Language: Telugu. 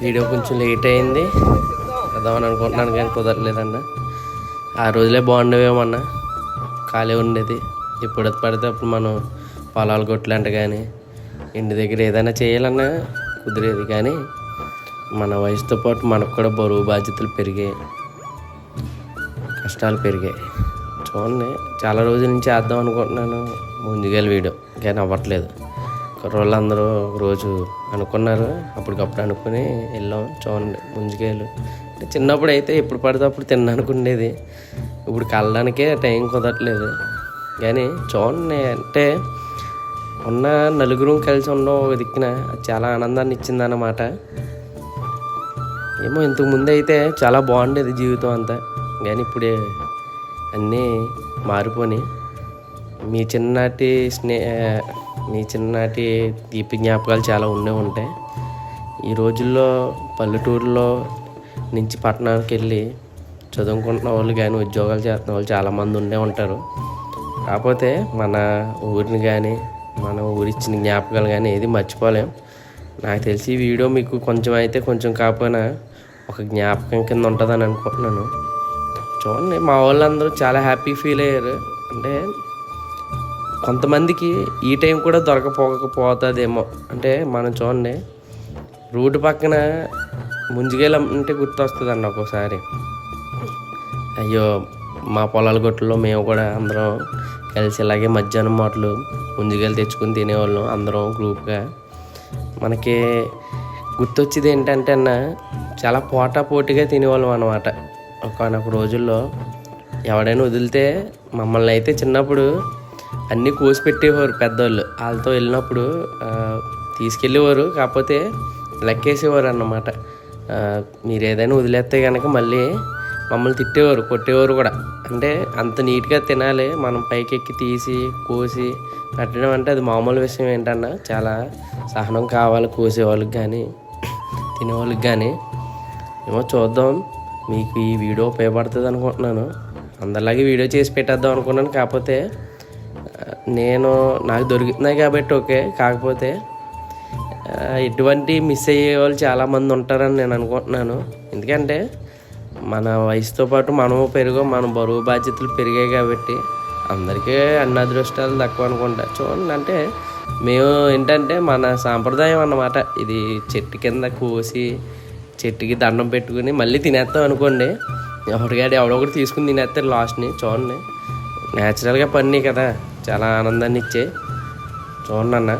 వీడియో కొంచెం లేట్ అయింది. వద్దామని అనుకుంటున్నాను కానీ కుదరలేదన్న. ఆ రోజులే బాగుండేవేమన్నా. ఖాళీ ఉండేది. ఇప్పుడు పడితే అప్పుడు మనం పొలాలు కొట్లంట కానీ ఇంటి దగ్గర ఏదైనా చేయాలన్నా కుదిరేది కానీ మన వయసుతో పాటు మనకు కూడా బరువు బాధ్యతలు పెరిగాయి కష్టాలు పెరిగాయి చూడండి చాలా రోజుల నుంచి వేద్దాం అనుకుంటున్నాను. ముందుకెళ్ళి వీడియో. కానీ అవ్వట్లేదు. కుర్రోళ్ళు అందరూ రోజు అనుకున్నారు. అప్పటికప్పుడు అనుకుని వెళ్ళాం. చూడండి ముందుకెళ్ళు అంటే చిన్నప్పుడు అయితే ఎప్పుడు పడితే అప్పుడు తిననుకుండేది. ఇప్పుడు కళ్ళడానికే టైం కుదరట్లేదు. కానీ చూడండి అంటే ఉన్న నలుగురు కలిసి ఉండడం ఒక దిక్కున. అది చాలా ఆనందాన్ని ఇచ్చిందన్నమాట ఏమో ఇంతకు ముందు అయితే చాలా బాగుండేది జీవితం అంతా. కానీ ఇప్పుడే అన్నీ మారిపోయి మీ చిన్ననాటి స్నే మీ చిన్ననాటి తీపి జ్ఞాపకాలు చాలా ఉండే ఉంటాయి. ఈ రోజుల్లో పల్లెటూరులో నుంచి పట్టణానికి వెళ్ళి చదువుకుంటున్న వాళ్ళు కానీ ఉద్యోగాలు చేస్తున్న వాళ్ళు చాలామంది ఉండే ఉంటారు. కాకపోతే మన ఊరిని కానీ మన ఊరిచ్చిన జ్ఞాపకాలు కానీ ఏది మర్చిపోలేం. నాకు తెలిసి ఈ వీడియో మీకు కొంచెం అయితే కొంచెం కాకపోయినా ఒక జ్ఞాపకం కింద ఉంటుందని అనుకుంటున్నాను. చూడండి మా వాళ్ళందరూ చాలా హ్యాపీ ఫీల్ అయ్యారు. అంటే కొంతమందికి ఈ టైం కూడా దొరకపోకపోతుందేమో. అంటే మనం చూడండి రోడ్డు పక్కన ముందుకెళ్ళంటే గుర్తొస్తుంది అండి ఒక్కోసారి. అయ్యో మా పొలాల గొట్టులో మేము కూడా అందరం కలిసి ఇలాగే మధ్యాహ్నం మాటలు ముంజుగేలు తెచ్చుకుని తినేవాళ్ళం అందరం గ్రూప్గా. మనకి గుర్తొచ్చేది ఏంటంటే అన్న చాలా పోటా పోటీగా తినేవాళ్ళం అనమాట ఒకనొక రోజుల్లో ఎవడైనా వదిలితే మమ్మల్ని అయితే చిన్నప్పుడు అన్నీ కోసి పెట్టేవారు పెద్దవాళ్ళు వాళ్ళతో వెళ్ళినప్పుడు తీసుకెళ్ళేవారు. కాకపోతే లెక్కేసేవారు అన్నమాట. మీరు ఏదైనా వదిలేస్తే కనుక మళ్ళీ మమ్మల్ని తిట్టేవారు కొట్టేవారు కూడా. అంటే అంత నీట్గా తినాలి మనం పైకి ఎక్కి తీసి కోసి పెట్టడం అంటే అది మామూలు విషయం ఏంటన్నా చాలా సహనం కావాలి కోసేవాళ్ళకి కానీ తినేవాళ్ళకి కానీ ఏమో చూద్దాం. మీకు ఈ వీడియో ఉపయోగపడుతుంది అనుకుంటున్నాను. అందరిలాగే వీడియో చేసి పెట్టేద్దాం అనుకున్నాను. కాకపోతే నేను నాకు దొరుకుతున్నాయి కాబట్టి ఓకే. కాకపోతే ఎటువంటి మిస్ అయ్యే వాళ్ళు చాలామంది ఉంటారని నేను అనుకుంటున్నాను. ఎందుకంటే మన వయసుతో పాటు మనము పెరుగు మన బరువు బాధ్యతలు పెరిగాయి కాబట్టి అందరికీ అన్న అదృష్టాలు తక్కువ అనుకుంటా. చూడండి అంటే మేము ఏంటంటే మన సాంప్రదాయం అన్నమాట. ఇది చెట్టు కింద కోసి చెట్టుకి దండం పెట్టుకుని మళ్ళీ తినేస్తాం అనుకోండి. ఎవరికాడు ఎవడో ఒకటి తీసుకుని తినేస్తారు లాస్ట్ని. చూడండి న్యాచురల్గా పన్నీ కదా. చాలా ఆనందాన్ని ఇచ్చే చూడండి అన్న.